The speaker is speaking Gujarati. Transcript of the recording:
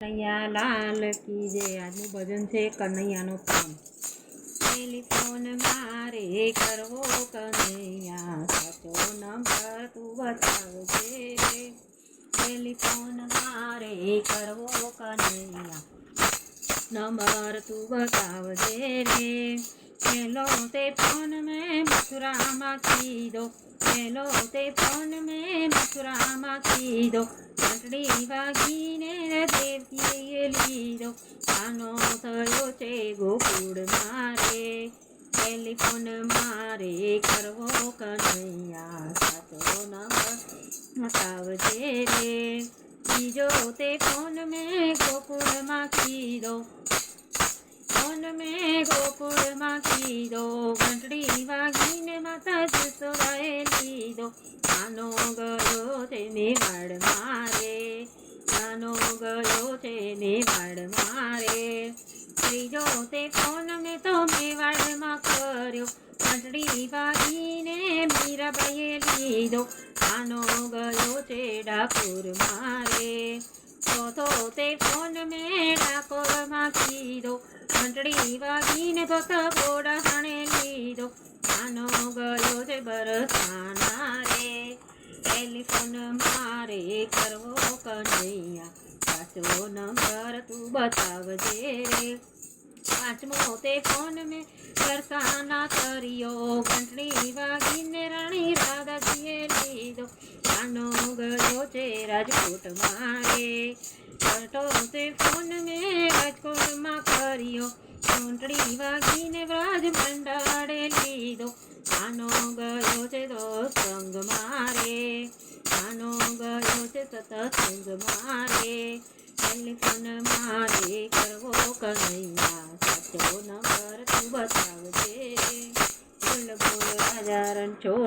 કનૈયા લાલ કી જય આજનું ભજન છે કનૈયાનો ફોન ટેલિફોન મારે કરવો કનૈયા સાચો નંબર તું બતાવજે ટેલિફોન મારે કરવો કનૈયા નંબર તું બતાવજે રે પેલો તે ફોન મેં મથુરામાં કીધો પેલો તે ફોન મેં મથુરામાં કીધો ઘંટડી વાગીને દેવકીએ લીધો. આનો થયો છે ગોકુળ મારે. ટેલિફોન મારે કરવો કનૈયા સાચો નંબર બતાવજે રે. બીજો તે ફોન મેં ગોકુળમાં કીધો. ફોન મેં ગોકુળમાં કીધો. ઘંટડી વાગીને માતા જસોદાએ લીધો. આનો ગયો છે મેવાડ મારે આનો ગયો છે મેવાડ મારે. ત્રીજો તે ફોન મેં તો મેવાડમાં કર્યો. ચટડી વાગીને મીરાબાઈએ લીધો. આનો ગયો છે ડાકોર મારે. ચોથો તે ફોન મેં ડાકોરમાં કીધો. ઘંટડી વાગીને ભક્ત ઘોડા હણે લીધો. આનો ગયો છે બરસાના રે. ટેલિફોન મારે કરવો કનૈયા. સાચો નંબર તું બતાવજે રે. પાંચમો તે ફોન મેં બરસાના કર્યો ઘંટડી વાગીને રાણી રાધાજીએ લીધો. આનો ગયો છે રાજકોટ મારે છઠ્ઠો તે ફોન મેં રાજકોટમાં કર્યો. ઘંટડી વાગીને રાજ મંડાળે લીધો. આનો ગયો છે દોસ્તંગ મારે આનો ગયો છે સતસંગ મારે ટેલિફોન મારે કરવો કનૈયા સાચો નંબર તું બતાવજે. બોલ બોલ રાજા રણછોડ